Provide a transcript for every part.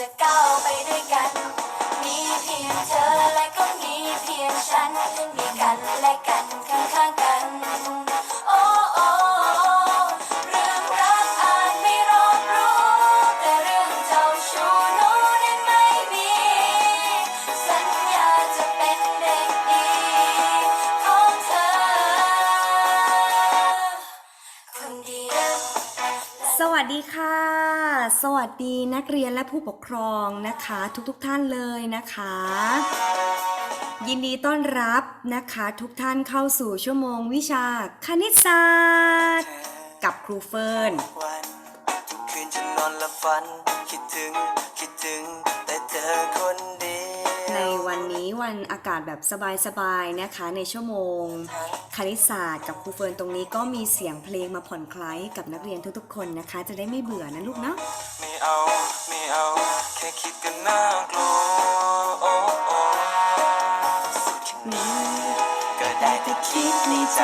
จะก้าวไปด้วยกัน มีเพียงเธอและก็มีเพียงฉัน มีกันและกันข้างข้างๆกัน โอ้โอ้เรื่องรักอาจไม่รอบรู้ แต่เรื่องเจ้าชู้หนูนั้นไม่มี สัญญาจะเป็นเด็กดีของเธอ คนเดียว สวัสดีค่ะ สวัสดีนักเรียนและผู้ปกครองนะคะ ทุกๆทท่านเลยนะคะ ยินดีต้อนรับนะคะทุกท่านเข้าสู่ชั่วโมงวิชาคณิตศาสตร์ กับครูเฟิร์นคิดถึงคิดถึงแต่เธอคนเดียวใน วันนี้วันอากาศแบบสบายๆนะคะ ในชั่วโมง คณิตศาสตร์กับครูเฟิร์นตรงนี้ก็มีเสียงเพลงมาผ่อนคลายกับนักเรียนทุกๆคนนะคะ จะได้ไม่เบื่อนะลูกเนาะไม่เอาไม่เอาแค่คิดก็น่ากลัว ก็ได้แต่คิดในใจ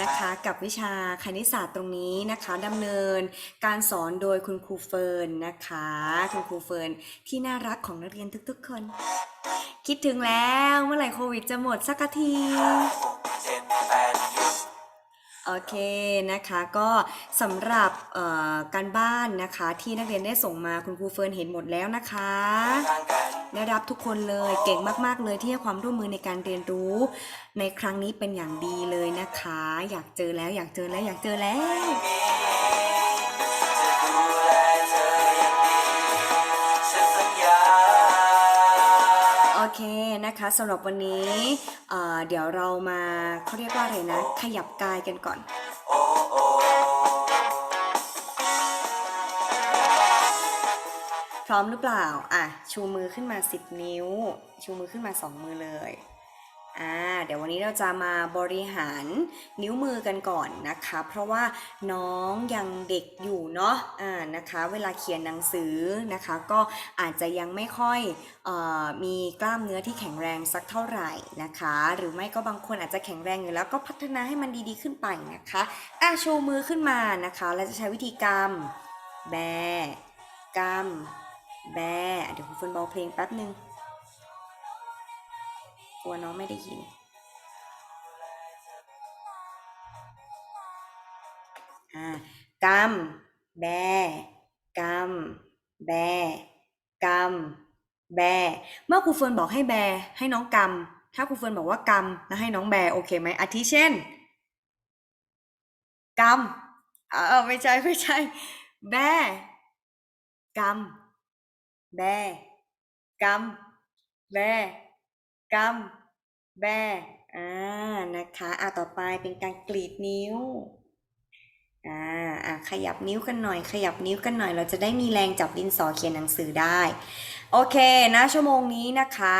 นะคะกับวิชาคณิตศาสตร์ตรงนี้นะคะดำเนินการสอนโดยคุณครูเฟิร์นนะคะ คุณครูเฟิร์นที่น่ารักของนักเรียนทุกๆคน คิดถึงแล้วเมื่อไหร่โควิดจะหมดสักที โอเคนะคะก็สำหรับเอ่อการบ้านนะคะที่นักเรียนได้ส่งมาคุณครูเฟิร์นเห็นหมดแล้วนะคะได้รับทุกคนเลยเก่งมากๆเลยที่ให้ความร่วมมือในการเรียนรู้ ในครั้งนี้เป็นอย่างดีเลยนะคะ อยากเจอแล้วอยากเจอแล้วอยากเจอแล้ว นะคะสำหรับวันนี้เดี๋ยวเรามาเขาเรียกว่าอะไรนะ ขยับกายกันก่อนพร้อมหรือเปล่า อะ ชูมือขึ้นมา 10 นิ้ว ชูมือขึ้นมา 2 มือเลย อ่าเดี๋ยววันนี้เราจะมาบริหารนิ้วมือกันก่อนนะคะ เพราะว่าน้องยังเด็กอยู่เนาะอ่านะคะ เวลาเขียนหนังสือนะคะ ก็อาจจะยังไม่ค่อยเอ่อมีกล้ามเนื้อที่แข็งแรงสักเท่าไหร่นะคะ หรือไม่ก็บางคนอาจจะแข็งแรงอยู่แล้วก็พัฒนาให้มันดีๆขึ้นไปนะคะอะชูมือขึ้นมานะคะ แล้วจะใช้วิธีกำแบกำแบเดี๋ยวคุณเฟิร์นเบาเพลงแป๊บหนึ่ง กลัวน้องไม่ได้ยิน อ่ากำแบกำแบกำแบ เมื่อครูเฟิร์นบอกให้แบ ให้น้องกำถ้าครูเฟิร์นบอกว่ากำแล้วให้น้องแบโอเคไหมอาทิเช่นกำเออไม่ใช่ไม่ใช่ แบกำแบกำแบ กำแบอ่านะคะอะต่อไปเป็นการกรีดนิ้วอ่าอะขยับนิ้วกันหน่อย ขยับนิ้วกันหน่อย เราจะได้มีแรงจับดินสอเขียนหนังสือได้ โอเคนะชั่วโมงนี้นะคะ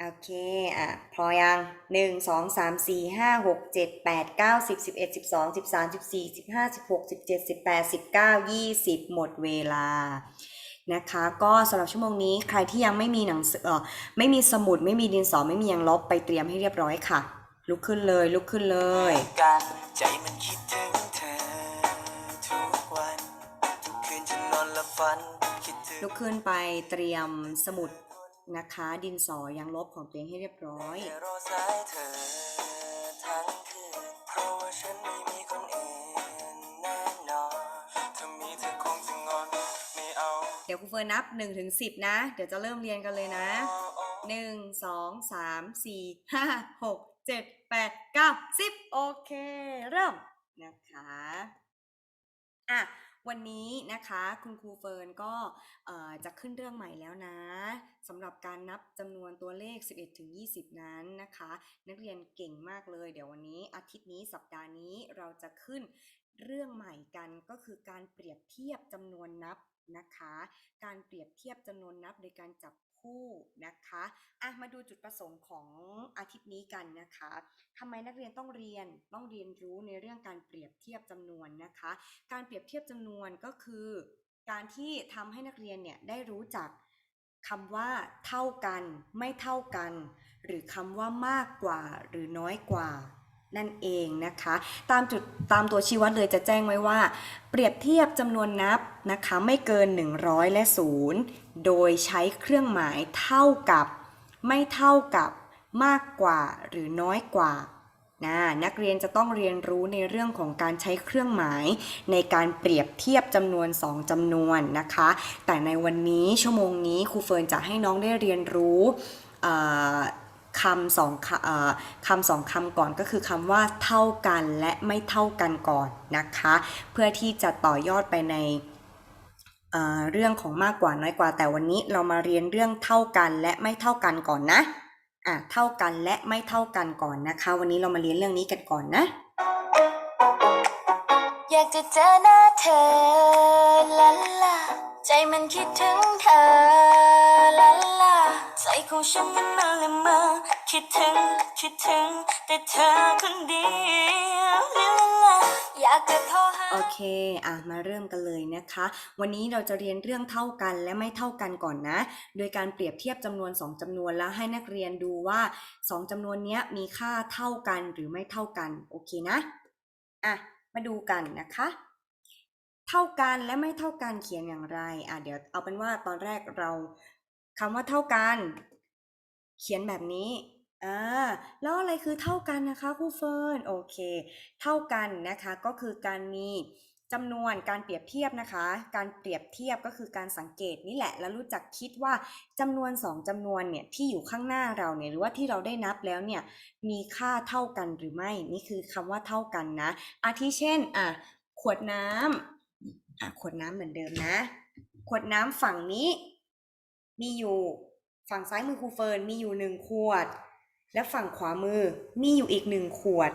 โอเค อะ พอยังหนึ่งสองสามสี่ห้าหกเจ็ดแปดเก้าสิบสิบเอ็ดสิบสองสิบสามสิบสี่สิบห้าสิบหกสิบเจ็ดสิบแปดสิบเก้ายี่สิบหมดเวลา นะคะ ก็สำหรับชั่วโมงนี้ใครที่ยังไม่มีหนังสือเออไม่มีสมุด ไม่มีดินสอไม่มียังลบไปเตรียมให้เรียบร้อยค่ะ ลุกขึ้นเลยลุกขึ้นเลยกันใจมันคิดถึงเธอทุกวันทุกคืนฉันนอนและฝันคิดถึงลุกขึ้นไปเตรียมสมุดนะคะ ดินสอยังลบของตัวเองให้เรียบร้อยแค่รอสายเธอทั้งคืนเพราะว่าฉันไม่มีคนอื่น ยวครูเฟิร์นนับ1นถึงสินะ เดี๋ยวจะเริ่มเรียนกันเลยนะหนึ่งสองสามสี่ห้าหกเจ็ดแปดเก้าสิบโอเค เริ่มนะคะอะวันนี้นะคะคุณครูเฟิร์นก็เอ่อจะขึ้นเรื่องใหม่แล้วนะสำหรับการนับจำนวนตัวเลข 11ถึง20 นั้นนะคะ นักเรียนเก่งมากเลย เดี๋ยววันนี้อาทิตย์นี้สัปดาห์นี้เราจะขึ้นเรื่องใหม่กันก็คือการเปรียบเทียบจำนวนนับ นะคะ การเปรียบเทียบจำนวนนับโดยการจับคู่นะคะอะมาดูจุดประสงค์ของอาทิตย์นี้กันนะคะทำไมนักเรียนต้องเรียนต้องเรียนรู้ในเรื่องการเปรียบเทียบจำนวนนะคะ การเปรียบเทียบจำนวนก็คือ การที่ทำให้นักเรียนเนี่ยได้รู้จักคำว่าเท่ากัน ไม่เท่ากัน หรือคำว่ามากกว่าหรือน้อยกว่า นั่นเองนะคะ ตามจุดตามตัวชี้วัดเลยจะแจ้งไว้ว่า เปรียบเทียบจำนวนนับนะคะไม่เกิน 100 และ 0 โดยใช้เครื่องหมายเท่ากับ ไม่เท่ากับมากกว่าหรือน้อยกว่านะนักเรียนจะต้องเรียนรู้ในเรื่องของการใช้เครื่องหมาย ในการเปรียบเทียบจำนวน 2จำนวนนะคะ แต่ในวันนี้ชั่วโมงนี้ครูเฟิร์นจะให้น้องได้เรียนรู้ คำสองคำสองคำก่อนก็คือคำว่าเท่ากันและไม่เท่ากันก่อนนะคะ เพื่อที่จะต่อยอดไปในเอ่อเรื่องของมากกว่าน้อยกว่า แต่วันนี้เรามาเรียนเรื่องเท่ากันและไม่เท่ากันก่อนนะอะเท่ากันและไม่เท่ากันก่อนนะคะ วันนี้เรามาเรียนเรื่องนี้กันก่อนนะ อยากจะเจอหน้าเธอลาลาใจมันคิดถึงเธอลาลา ใจของฉันมันมันละเมอคิดถึงคิดถึง แต่เธอคนเดียวอยากจะโทรหา โอเค อะ มาเริ่มกันเลยนะคะ วันนี้เราจะเรียนเรื่องเท่ากันและไม่เท่ากันก่อนนะ โดยการเปรียบเทียบจำนวน 2จำนวนแล้วให้นักเรียนดูว่า 2จำนวนนี้มีค่าเท่ากันหรือไม่เท่ากัน โอเคนะ อะ มาดูกันนะคะ เท่ากันและไม่เท่ากันเขียนอย่างไร อะ เดี๋ยวเอาเป็นว่าตอนแรกเรา คำว่าเท่ากัน เขียนแบบนี้อ่าแล้วอะไรคือเท่ากันนะคะครูเฟิร์นโอเค เท่ากันนะคะก็คือการมีจำนวนการเปรียบเทียบนะคะ การเปรียบเทียบก็คือการสังเกตนี่แหละ แล้วรู้จักคิดว่าจำนวนสองจำนวนเนี่ยที่อยู่ข้างหน้าเราเนี่ยหรือว่าที่เราได้นับแล้วเนี่ยมีค่าเท่ากันหรือไม่ นี่คือคำว่าเท่ากันนะ อาทิเช่นอะขวดน้ำอะขวดน้ำเหมือนเดิมนะ ขวดน้ำฝั่งนี้ มีอยู่ฝั่งซ้ายมือครูเฟิร์นมีอยู่หนึ่งขวด และฝั่งขวามือมีอยู่อีกหนึ่งขวด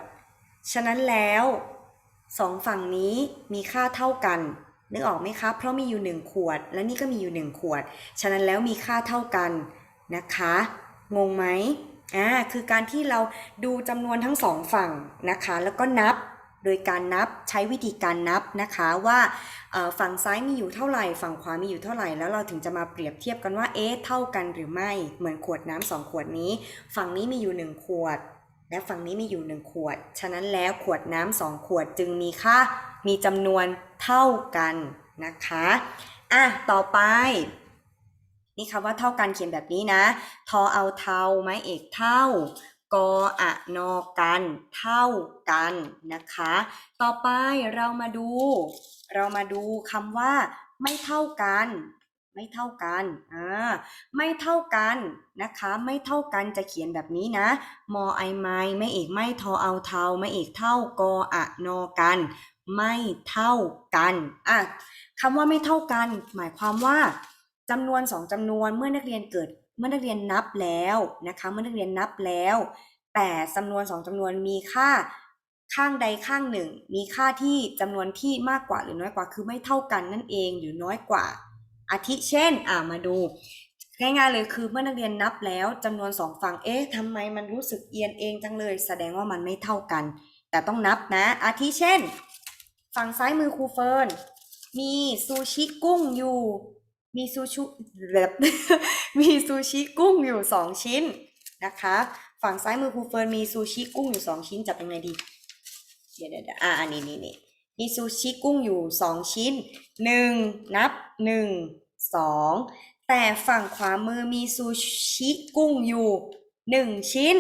ฉะนั้นแล้วสองฝั่งนี้มีค่าเท่ากันนึกออกไหมคะ เพราะมีอยู่หนึ่งขวด และนี่ก็มีอยู่หนึ่งขวด ฉะนั้นแล้วมีค่าเท่ากันนะคะ งงไหมอ่าคือการที่เราดูจำนวนทั้งสองฝั่งนะคะ แล้วก็นับ โดยการนับใช้วิธีการนับนะคะว่าฝั่งซ้ายมีอยู่เท่าไหร่ ฝั่งขวามีอยู่เท่าไหร่ แล้วเราถึงจะมาเปรียบเทียบกันว่าเอ๊ะเท่ากันหรือไม่ เหมือนขวดน้ำสองขวดนี้ ฝั่งนี้มีอยู่หนึ่งขวด และฝั่งนี้มีอยู่หนึ่งขวด ฉะนั้นแล้วขวดน้ำสองขวดจึงมีค่ามีจำนวนเท่ากันนะคะอะต่อไปนี่คำว่าเท่ากันเขียนแบบนี้นะ ทอเอาเท่าไม้เอกเท่า กออะนอกัน เท่ากันนะคะ ต่อไปเรามาดู เรามาดูคำว่า ไม่เท่ากัน ไม่เท่ากันอ่าไม่เท่ากันนะคะ ไม่เท่ากันจะเขียนแบบนี้นะ มอไอไม้ไม่เอกไม่ทอเอาเทาไม่เอกเท่ากออะนอกัน ไม่เท่ากันอะคำว่าไม่เท่ากัน หมายความว่าจำนวนสองจำนวนเมื่อนักเรียนเกิด มื่อนักเรียนนับแล้วนะคะ เมื่อนักเรียนนับแล้ว แต่จำนวนสองจำนวนมีค่าข้างใดข้างหนึ่ง มีค่าที่จำนวนที่มากกว่าหรือน้อยกว่าคือไม่เท่ากันนั่นเองหรือน้อยกว่า อาทิเช่น อ่ามาดูง่ายๆเลยคือเมื่อนักเรียนนับแล้วจำนวนสองฝั่งเอ๊ะทำไมมันรู้สึกเอียงเองจังเลย แสดงว่ามันไม่เท่ากัน แต่ต้องนับนะ อาทิเช่น ฝั่งซ้ายมือครูเฟิร์นมีซูชิกุ้งอยู่ มีซูชิแบบมีซูชิกุ้งอยู่สองชิ้นนะคะ ฝั่งซ้ายมือครูเฟิร์นมีซูชิกุ้งอยู่สองชิ้นจับยังไงดีเดี๋ยวเดี๋ยวเดี๋ยวอ่าอันนี้นี่นี่มีซูชิกุ้งอยู่สองชิ้นหนึ่งนับหนึ่งสองแต่ฝั่งขวามือมีซูชิกุ้งอยู่หนึ่งชิ้น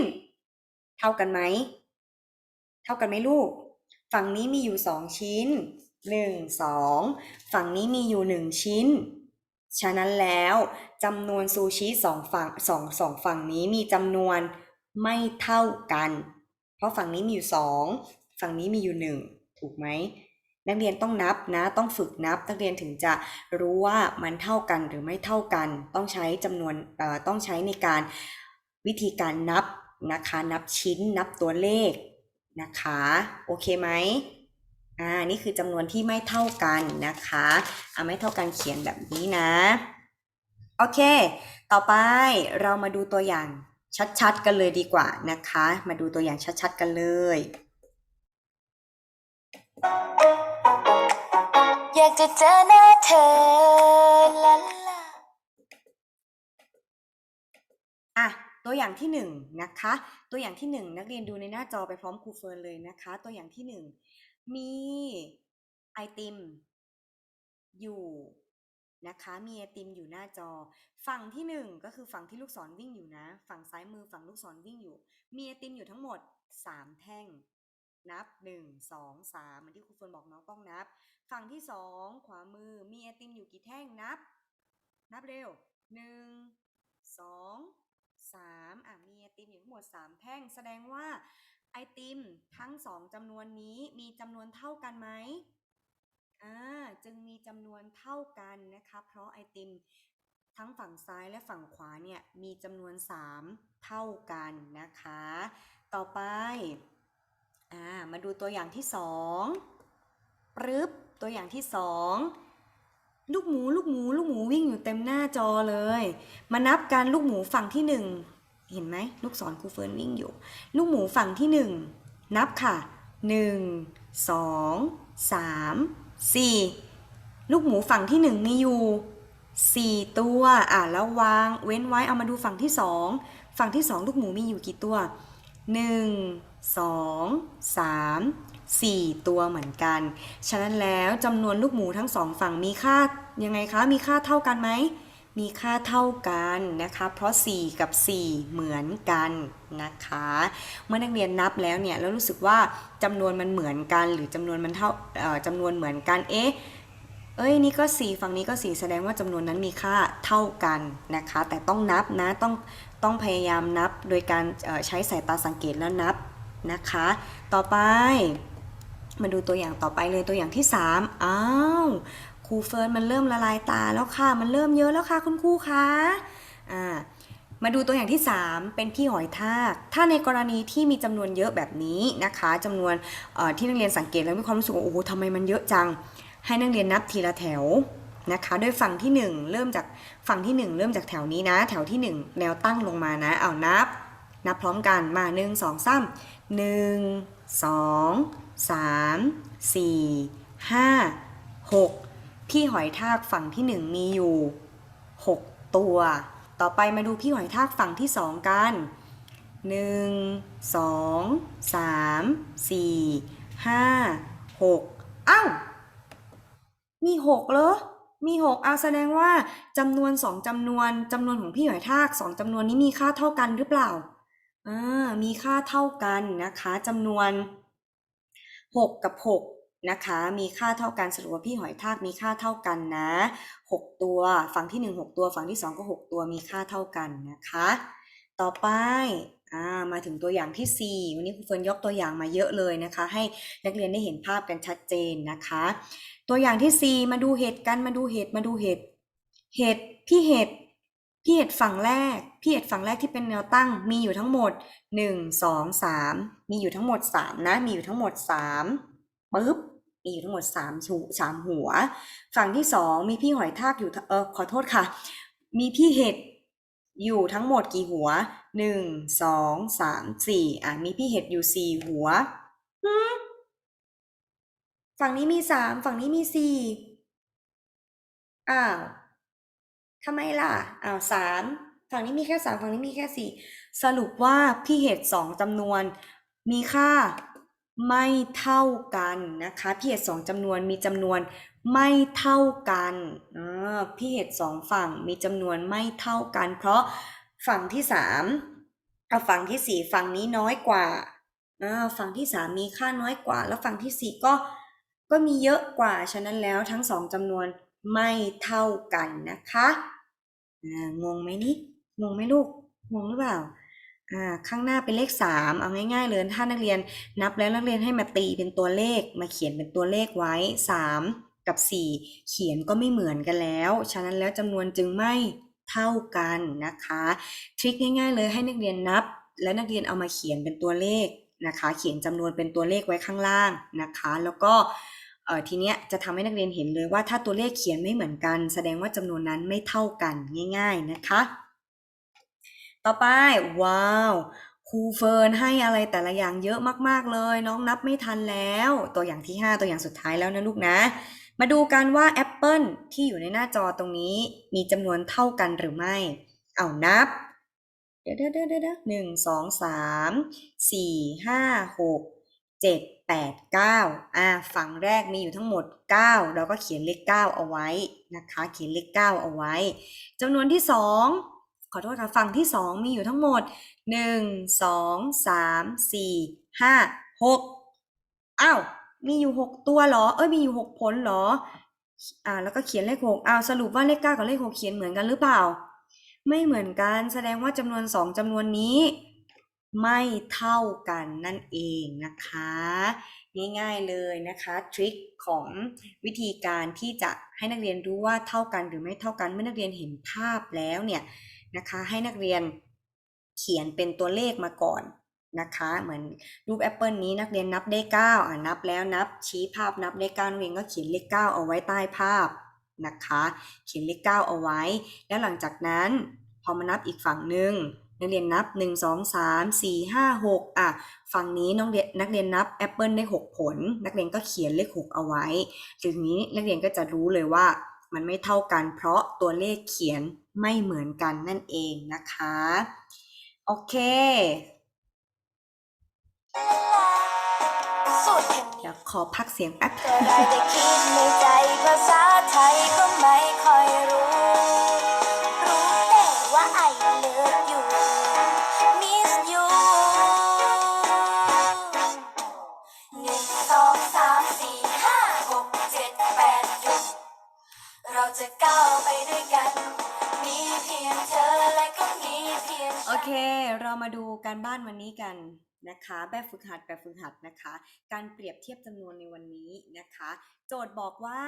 เท่ากันไหม เท่ากันไหมลูก ฝั่งนี้มีอยู่สองชิ้นหนึ่งสองฝั่งนี้มีอยู่หนึ่งชิ้น ฉะนั้นแล้วจำนวนซูชิสองฝั่งสองสองฝั่งนี้มีจำนวนไม่เท่ากัน เพราะฝั่งนี้มีอยู่สองฝั่งนี้มีอยู่หนึ่งถูกไหมนักเรียนต้องนับนะต้องฝึกนับ นักเรียนถึงจะรู้ว่ามันเท่ากันหรือไม่เท่ากัน ต้องใช้จำนวนต้องใช้ในการวิธีการนับนะคะ นับชิ้นนับตัวเลขนะคะ โอเคไหม อ่านี่คือจำนวนที่ไม่เท่ากันนะคะอ่าไม่เท่ากันเขียนแบบนี้นะ โอเค ต่อไปเรามาดูตัวอย่างชัดๆ กันเลยดีกว่านะคะ มาดูตัวอย่างชัดๆ กันเลยอยากจะเจอหน้าเธอลาลาอะตัวอย่างที่หนึ่งนะคะ ตัวอย่างที่หนึ่งนักเรียนดูในหน้าจอไปพร้อมครูเฟิร์นเลยนะคะ ตัวอย่างที่หนึ่ง มีไอติม อยู่นะคะ มีไอติมอยู่หน้าจอ ฝั่งที่หนึ่งก็คือฝั่งที่ลูกศรวิ่งอยู่นะ ฝั่งซ้ายมือฝั่งลูกศรวิ่งอยู่ มีไอติมอยู่ทั้งหมดสามแท่ง นับหนึ่งสองสามเหมือนที่ครูเฟิร์นบอกน้องต้องนับ ฝั่งที่สองขวามือ มีไอติมอยู่กี่แท่งนับ นับเร็วหนึ่งสองสามอะมีไอติมอยู่ทั้งหมดสามแท่ง แสดงว่า ไอติมทั้งสองจำนวนนี้มีจำนวนเท่ากันไหมอ่าจึงมีจำนวนเท่ากันนะคะ เพราะไอติมทั้งฝั่งซ้ายและฝั่งขวาเนี่ยมีจำนวน 3 เท่ากันนะคะ ต่อไปอ่ามาดูตัวอย่างที่สองปรึบตัวอย่างที่สองลูกหมูลูกหมูลูกหมูวิ่งอยู่เต็มหน้าจอเลย มานับกันลูกหมูฝั่งที่หนึ่ง เห็นไหมลูกศรครูเฟิร์นวิ่งอยู่ ลูกหมูฝั่งที่หนึ่งนับค่ะหนึ่งสองสามสี่ลูกหมูฝั่งที่หนึ่งมีอยู่สี่ตัวอะแล้ววางเว้นไว้เอามาดูฝั่งที่สองฝั่งที่สองลูกหมูมีอยู่กี่ตัวหนึ่งสองสามสี่ตัวเหมือนกัน ฉะนั้นแล้วจำนวนลูกหมูทั้งสองฝั่งมีค่ายังไงคะ มีค่าเท่ากันไหม มีค่าเท่ากันนะคะ เพราะ 4 กับ 4 เหมือนกันนะคะ เมื่อนักเรียนนับแล้วเนี่ยแล้วรู้สึกว่าจำนวนมันเหมือนกัน หรือจำนวนมันเท่าจำนวนเหมือนกันเอ๊ะเอ้ยนี่ก็ 4 ฝั่งนี้ก็ 4 แสดงว่าจำนวนนั้นมีค่าเท่ากันนะคะ แต่ต้องนับนะต้องต้องพยายามนับโดยการใช้สายตาสังเกตแล้วนับนะคะ ต่อไปมาดูตัวอย่างต่อไปเลยตัวอย่างที่ 3 อ้าว รูเฟิร์นมันเริ่มละลายตาแล้วค่ะ มันเริ่มเยอะแล้วค่ะคุณครูคะอ่ามาดูตัวอย่างที่ 3 เป็นพี่หอยทาก ถ้าในกรณีที่มีจำนวนเยอะแบบนี้นะคะจำนวนที่นักเรียนสังเกตแล้วมีความรู้สึกว่าโอ้โหทำไมมันเยอะจัง ให้นักเรียนนับทีละแถวนะคะโดยฝั่งที่ 1 เริ่มจากฝั่งที่ 1 เริ่มจากแถวนี้นะ แถวที่ 1 แนวตั้งลงมานะ เอานับ นับพร้อมกันมา 1 2 3 1 2 3 4 5 6 พี่หอยทากฝั่งที่ 1 มีอยู่ 6 ตัว ต่อไปมาดูพี่หอยทากฝั่งที่ 2 กัน 1 2 3 4 5 6อ้าวมีหกเหรอ มีหกเอาแสดงว่าจำนวนสองจำนวนจำนวนของพี่หอยทากสองจำนวนนี้มีค่าเท่ากันหรือเปล่าอ่ามีค่าเท่ากันนะคะจำนวนหกกับหก นะคะ มีค่าเท่ากันสรุปว่าพี่หอยทากมีค่าเท่ากันนะหกตัว ฝั่งที่หนึ่งหกตัว ฝั่งที่สองก็หกตัวมีค่าเท่ากันนะคะ ต่อไปามาถึงตัวอย่างที่สี่วันนี้ครูเฟิร์นยกตัวอย่างมาเยอะเลยนะคะ ให้นักเรียนได้เห็นภาพกันชัดเจนนะคะ ตัวอย่างที่สี่มาดูเห็ดกันมาดูเห็ดมาดูเห็ดเห็ดพี่เห็ดพี่เห็ดฝั่งแรก พี่เห็ดฝั่งแรกที่เป็นแนวตั้ง มีอยู่ทั้งหมดหนึ่งสองสามมีอยู่ทั้งหมดสามนะ มีอยู่ทั้งหมดสามปึ๊บ มีอยู่ทั้งหมดสามชูสามหัว ฝั่งที่สองมีพี่หอยทากอยู่เออขอโทษค่ะ มีพี่เห็ดอยู่ทั้งหมดกี่หัวหนึ่งสองสามสี่อะมีพี่เห็ดอยู่สี่หัวฝั่งนี้มีสามฝั่งนี้มีสี่อ้าวทำไมล่ะอ้าวสามฝั่งนี้มีแค่สามฝั่งนี้มีแค่สี่สรุปว่าพี่เห็ดสองจำนวนมีค่า ไม่เท่ากันนะคะพี่เห็ดสองจำนวนมีจำนวนไม่เท่ากันอ่าพี่เห็ดสองฝั่งมีจำนวนไม่เท่ากัน เพราะฝั่งที่สามเอาฝั่งที่สี่ฝั่งนี้น้อยกว่าฝั่งที่สามมีค่าน้อยกว่า แล้วฝั่งที่สี่ก็ก็มีเยอะกว่า ฉะนั้นแล้วทั้งสองจำนวนไม่เท่ากันนะคะงงไหมนี่งงไหมลูกงงหรือเปล่า อ่า ข้างหน้าเป็นเลขสามเอาง่าย ๆ เลย ถ้านักเรียนนับแล้วนักเรียนให้มาตีเป็นตัวเลข มาเขียนเป็นตัวเลขไว้สามกับสี่เขียนก็ไม่เหมือนกันแล้ว ฉะนั้นแล้วจำนวนจึงไม่เท่ากันนะคะ ทริคง่าย ๆ เลยให้นักเรียนนับ และนักเรียนเอามาเขียนเป็นตัวเลขนะคะ เขียนจำนวนเป็นตัวเลขไว้ข้างล่างนะคะ แล้วก็เออทีเนี้ยจะทำให้นักเรียนเห็นเลยว่าถ้าตัวเลขเขียนไม่เหมือนกัน แสดงว่าจำนวนนั้นไม่เท่ากันง่าย ๆ นะคะ ต่อไป ว้าวครูเฟิร์นให้อะไรแต่ละอย่างเยอะมาก ๆ เลย น้องนับไม่ทันแล้ว ตัวอย่างที่ 5 ตัวอย่างสุดท้ายแล้วนะลูกนะ มาดูกันว่าแอปเปิลที่อยู่ในหน้าจอตรงนี้มีจำนวนเท่ากันหรือไม่ เอานับ เดี๋ยวเดี๋ยวเดี๋ยวเดี๋ยวหนึ่งสองสามสี่ห้าหกเจ็ดแปดเก้าอ่าฝั่งแรกมีอยู่ทั้งหมดเก้าเราก็เขียนเลขเก้าเอาไว้นะคะ เขียนเลขเก้าเอาไว้จำนวนที่สอง ขอโทษค่ะฝั่งที่สองมีอยู่ทั้งหมดหนึ่งสองสามสี่ห้าหกอ้าวมีอยู่หกตัวเหรอ เอ้ยมีอยู่หกผลเหรอ อ่าแล้วก็เขียนเลขหกอ้าวสรุปว่าเลขเก้ากับเลขหกเขียนเหมือนกันหรือเปล่า ไม่เหมือนกันแสดงว่าจำนวนสองจำนวนนี้ ไม่เท่ากันนั่นเองนะคะ ง่ายๆเลยนะคะทริคของวิธีการที่จะให้นักเรียนรู้ว่าเท่ากันหรือไม่เท่ากันเมื่อนักเรียนเห็นภาพแล้วเนี่ย นะคะ ให้นักเรียนเขียนเป็นตัวเลขมาก่อนนะคะ เหมือนรูปแอปเปิลนี้นักเรียนนับได้เก้าอ่านับแล้วนับชี้ภาพนับได้เก้านักเรียนก็เขียนเลขเก้าเอาไว้ใต้ภาพนะคะ เขียนเลขเก้าเอาไว้ แล้วหลังจากนั้นพอมานับอีกฝั่งหนึ่งนักเรียนนับ 1 2 3 4 5 6อะฝั่งนี้น้องเรียนนักเรียนนับแอปเปิลได้ 6 ผล นักเรียนก็เขียนเลข 6 เอาไว้ทีนี้นักเรียนก็จะรู้เลยว่า มันไม่เท่ากัน เพราะตัวเลขเขียนไม่เหมือนกันนั่นเองนะคะ โอเคเดี๋ยวขอพักเสียงแป๊บเธอได้แต่คิดในใจภาษาไทยก็ไม่ค่อยรู้ จะก้าวไปด้วยกัน มีเพียงเธอและก็มีเพียงโอเค เรามาดูการบ้านวันนี้กันนะคะ แบบฝึกหัดแบบฝึกหัดนะคะ การเปรียบเทียบจำนวนในวันนี้นะคะ โจทย์บอกว่า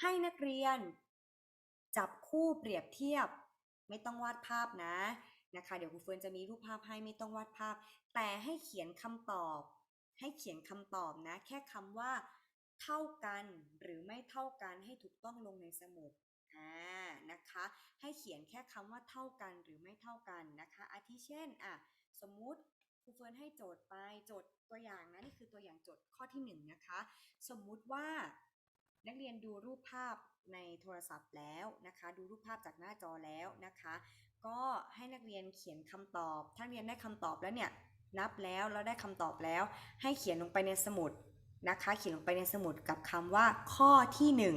ให้นักเรียน จับคู่เปรียบเทียบ ไม่ต้องวาดภาพนะนะคะ เดี๋ยวครูเฟิร์นจะมีรูปภาพให้ไม่ต้องวาดภาพ แต่ให้เขียนคำตอบ ให้เขียนคำตอบนะ แค่คำว่า เท่ากันหรือไม่เท่ากันให้ถูกต้องลงในสมุดอ่านะคะ ให้เขียนแค่คำว่าเท่ากันหรือไม่เท่ากันนะคะ อาทิเช่นอะสมมุติครูเฟิร์นให้โจทย์ไปโจทย์ตัวอย่างนะนี่คือตัวอย่างโจทย์ข้อที่หนึ่งนะคะ สมมุติว่านักเรียนดูรูปภาพในโทรศัพท์แล้วนะคะ ดูรูปภาพจากหน้าจอแล้วนะคะ ก็ให้นักเรียนเขียนคำตอบ ถ้าเรียนได้คำตอบแล้วเนี่ยนับแล้วแล้วได้คำตอบแล้ว ให้เขียนลงไปในสมุด นะคะเขียนลงไปในสมุดกับคำว่าข้อที่หนึ่ง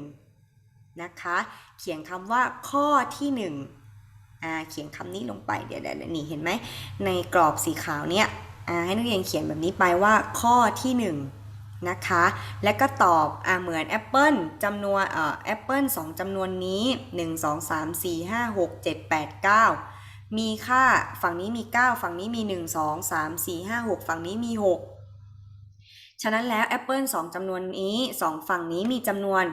นะคะเขียนคำว่าข้อที่หนึ่งอ่าเขียนคำนี้ลงไปเดี๋ยวเดี๋ยวนี่เห็นไหมในกรอบสีขาวเนี่ยอ่าให้นักเรียนเขียนแบบนี้ไปว่าข้อที่หนึ่งนะคะและก็ตอบอ่าเหมือนแอปเปิลจำนวนเอ่อแอปเปิลสองจำนวนนี้ 1 2 3 4 5 6 7 8 9 มีค่าฝั่งนี้มี 9 ฝั่งนี้มี 1 2 3 4 5 6 ฝั่งนี้มี 6 ฉะนั้นแล้วแอปเปิลสองจำนวนนี้ 2 ฝั่งนี้มีจำนวน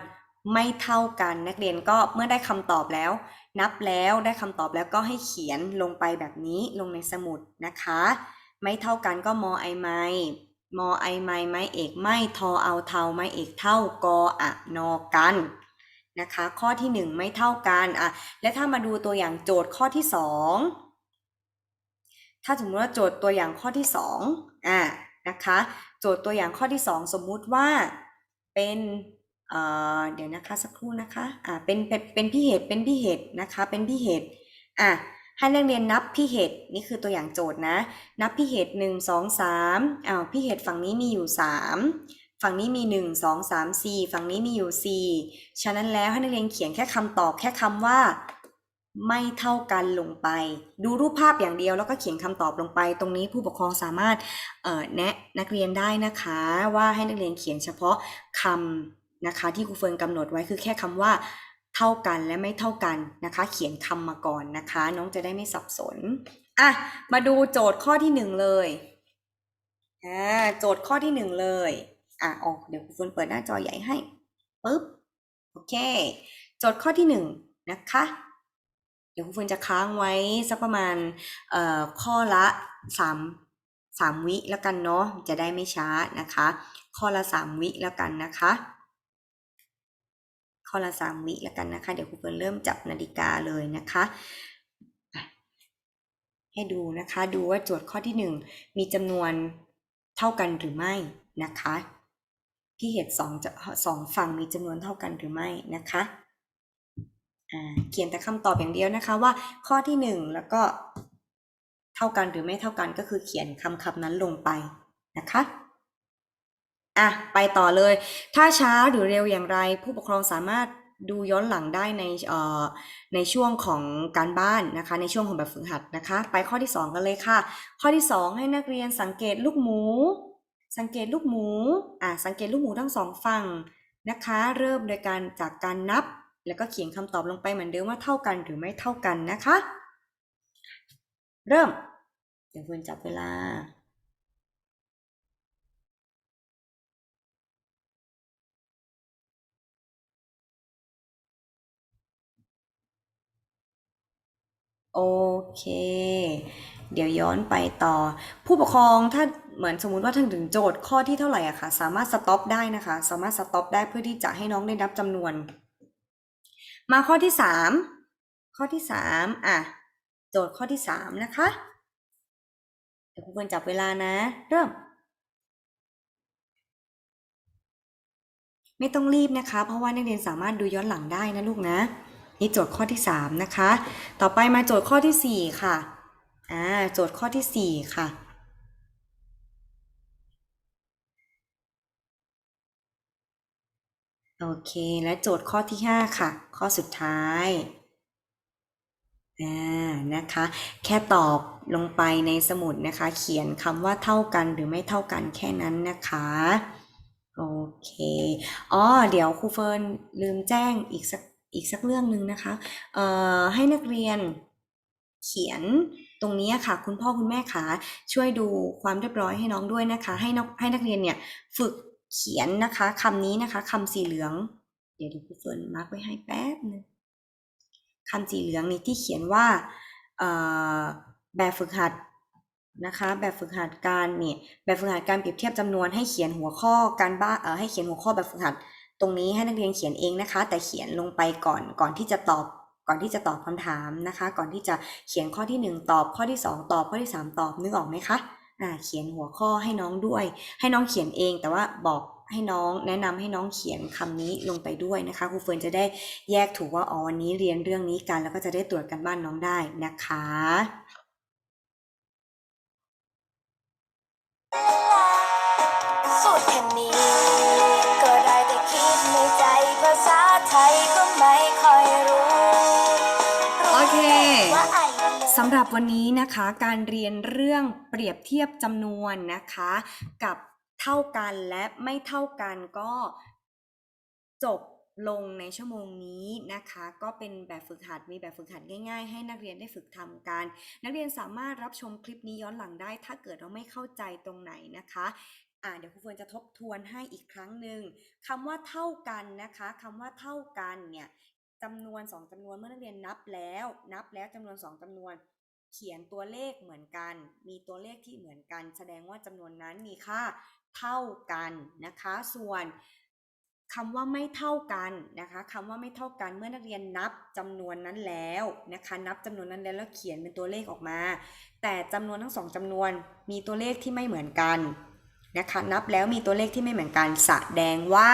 ไม่เท่ากันนักเรียนก็เมื่อได้คำตอบแล้ว นับแล้วได้คำตอบแล้วก็ให้เขียนลงไปแบบนี้ลงในสมุดนะคะ ไม่เท่ากันก็มอไอไมมอไอไม้ไม้เอกไม่ทอเอาเทาไม้เอกเท่ากออะนอกันนะคะ ข้อที่หนึ่งไม่เท่ากันอะและถ้ามาดูตัวอย่างโจทย์ข้อที่สองถ้าสมมติว่าโจทย์ตัวอย่างข้อที่สองอะนะคะ โจทย์ตัวอย่างข้อที่สองสมมุติว่าเป็นเเดี๋ยวนะคะสักครู่นะคะอะเป็นเป็นเป็นพี่เหตุเป็นพี่เหตุนะคะเป็นพี่เหตุอะให้นักเรียนนับพี่เหตุนี่คือตัวอย่างโจทย์นะ นับพี่เหตุหนึ่งสองสามอ้าวพี่เหตุฝั่งนี้มีอยู่สามฝั่งนี้มีหนึ่งสองสามสี่ฝั่งนี้มีอยู่สี่ฉะนั้นแล้วให้นักเรียนเขียนแค่คำตอบแค่คำว่า ไม่เท่ากันลงไป ดูรูปภาพอย่างเดียวแล้วก็เขียนคำตอบลงไป ตรงนี้ผู้ปกครองสามารถแนะนักเรียนได้นะคะ ว่าให้นักเรียนเขียนเฉพาะคำนะคะ ที่ครูเฟิร์นกำหนดไว้คือแค่คำว่าเท่ากันและไม่เท่ากันนะคะ เขียนคำมาก่อนนะคะ น้องจะได้ไม่สับสนอะมาดูโจทย์ข้อที่หนึ่งเลยอ่าโจทย์ข้อที่หนึ่งเลยอะออกเดี๋ยวครูเฟิร์นเปิดหน้าจอใหญ่ให้ปึ๊บโอเค โจทย์ข้อที่หนึ่งนะคะ ดี๋ยวครูเฟิร์นจะค้างไว้สักประมาณข้อละสามสามวิแล้วกันเนาะจะได้ไม่ช้านะคะ ข้อละสามวิแล้วกันนะคะ ข้อละสามวิแล้วกันนะคะ เดี๋ยวครูเฟิร์นเริ่มจับนาฬิกาเลยนะคะให้ดูนะคะดูว่าโจทย์ข้อที่หนึ่งมีจำนวนเท่ากันหรือไม่นะคะพี่เหตุสองจะสองฝั่งมีจำนวนเท่ากันหรือไม่นะคะ เขียนแต่คำตอบอย่างเดียวนะคะว่าข้อที่หนึ่งแล้วก็เท่ากันหรือไม่เท่ากันก็คือเขียนคำคำนั้นลงไปนะคะอะไปต่อเลย ถ้าช้าหรือเร็วอย่างไร ผู้ปกครองสามารถดูย้อนหลังได้ในเอ่อในช่วงของการบ้านนะคะ ในช่วงของแบบฝึกหัดนะคะ ไปข้อที่ 2 กันเลยค่ะ ข้อที่ 2 ให้นักเรียนสังเกตลูกหมู สังเกตลูกหมูอะสังเกตลูกหมูทั้งสองฝั่งนะคะ เริ่มโดยการจากการนับ แล้วก็เขียนคำตอบลงไปเหมือนเดิมว่าเท่ากันหรือไม่เท่ากันนะคะ เริ่ม เดี๋ยวคุณจับเวลาโอเค เดี๋ยวย้อนไปต่อ ผู้ปกครองถ้าเหมือนสมมุติว่าท่านถึงโจทย์ข้อที่เท่าไหร่อะค่ะ สามารถสต็อปได้นะคะ สามารถสต็อปได้เพื่อที่จะให้น้องได้นับจำนวน มาข้อที่สามข้อที่สามอะ โจทย์ข้อที่สามนะคะ เดี๋ยวครูเฟิร์นจับเวลานะ เริ่ม ไม่ต้องรีบนะคะ เพราะว่านักเรียนสามารถดูย้อนหลังได้นะลูกนะนี่โจทย์ข้อที่3นะคะ ต่อไปมาโจทย์ข้อที่สี่ค่ะ อ่า โจทย์ข้อที่สี่ค่ะ โอเค และโจทย์ข้อที่ 5 ค่ะ ข้อสุดท้ายอ่านะคะ แค่ตอบลงไปในสมุดนะคะ เขียนคำว่าเท่ากันหรือไม่เท่ากันแค่นั้นนะคะ โอเค อ๋อ เดี๋ยวครูเฟิร์นลืมแจ้งอีกสักอีกสักเรื่องหนึ่งนะคะ เอ่อ ให้นักเรียนเขียนตรงนี้ค่ะ คุณพ่อคุณแม่คะช่วยดูความเรียบร้อยให้น้องด้วยนะคะ ให้นักให้นักเรียนเนี่ยฝึก เขียนนะคะคำนี้นะคะคำสีเหลือง เดี๋ยวดูครูเฟิร์นมาร์กไว้ให้แป๊บหนึงคำสีเหลืองนี้ที่เขียนว่าแบบฝึกหัดนะคะ แบบฝึกหัดการเนี่ยแบบฝึกหัดการเปรียบเทียบจำนวนให้เขียนหัวข้อการบ้านเออให้เขียนหัวข้อแบบฝึกหัด ตรงนี้ให้นักเรียนเขียนเองนะคะ แต่เขียนลงไปก่อนก่อนที่จะตอบก่อนที่จะตอบคำถามนะคะ ก่อนที่จะเขียนข้อที่หนึ่งตอบข้อที่สองตอบข้อที่สามตอบนึกออกไหมคะ เขียนหัวข้อให้น้องด้วย ให้น้องเขียนเองแต่ว่าบอกให้น้องแนะนำให้น้องเขียนคำนี้ลงไปด้วยนะคะครูเฟิร์นจะได้แยกถูกว่าอ๋อวันนี้เรียนเรื่องนี้กัน แล้วก็จะได้ตรวจกันบ้านน้องได้นะคะ สำหรับวันนี้นะคะการเรียนเรื่องเปรียบเทียบจำนวนนะคะ กับเท่ากันและไม่เท่ากันก็จบลงในชั่วโมงนี้นะคะ ก็เป็นแบบฝึกหัดมีแบบฝึกหัดง่ายๆ ให้นักเรียนได้ฝึกทำกัน นักเรียนสามารถรับชมคลิปนี้ย้อนหลังได้ ถ้าเกิดเราไม่เข้าใจตรงไหนนะคะอ่าเดี๋ยวครูเฟิร์นจะทบทวนให้อีกครั้งหนึ่งคำว่าเท่ากันนะคะคำว่าเท่ากันเนี่ย จำนวนสองจำนวนเมื่อนักเรียนนับแล้ว นับแล้วจำนวนสองจำนวน เขียนตัวเลขเหมือนกัน มีตัวเลขที่เหมือนกัน แสดงว่าจำนวนนั้นมีค่าเท่ากันนะคะ ส่วนคำว่าไม่เท่ากันนะคะคำว่าไม่เท่ากันเมื่อนักเรียนนับจำนวนนั้นแล้วนะคะ นับจำนวนนั้นแล้วแล้วเขียนเป็นตัวเลขออกมา แต่จำนวนทั้งสองจำนวนมีตัวเลขที่ไม่เหมือนกันนะคะ นับแล้วมีตัวเลขที่ไม่เหมือนกันแสดงว่า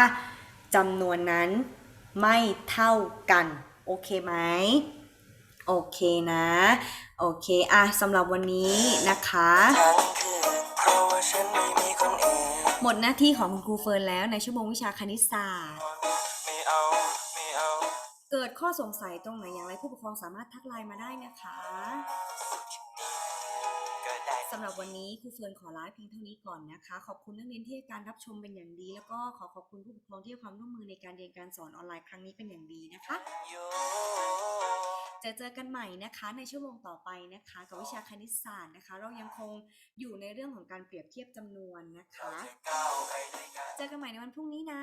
จำนวนนั้น ไม่เท่ากัน โอเคไหมโอเคนะ โอเคอะสำหรับวันนี้นะคะ หมดหน้าที่ของคุณครูเฟิร์นแล้วในชั่วโมงวิชาคณิตศาสตร์เกิดข้อสงสัยตรงไหนอย่างไรผู้ปกครองสามารถทักไลน์มาได้นะคะ สำหรับวันนี้ครูเฟิร์นขอลาเพียงเท่านี้ก่อนนะคะ ขอบคุณนักเรียนที่ให้การรับชมเป็นอย่างดี แล้วก็ขอขอบคุณผู้ปกครองที่ให้ความร่วมมือในการเรียนการสอนออนไลน์ครั้งนี้เป็นอย่างดีนะคะโยจะเจอกันใหม่นะคะในชั่วโมงต่อไปนะคะกับวิชาคณิตศาสตร์นะคะ เรายังคงอยู่ในเรื่องของการเปรียบเทียบจำนวนนะคะก้าวไปด้วยกันเจอกันใหม่ในวันพรุ่งนี้นะ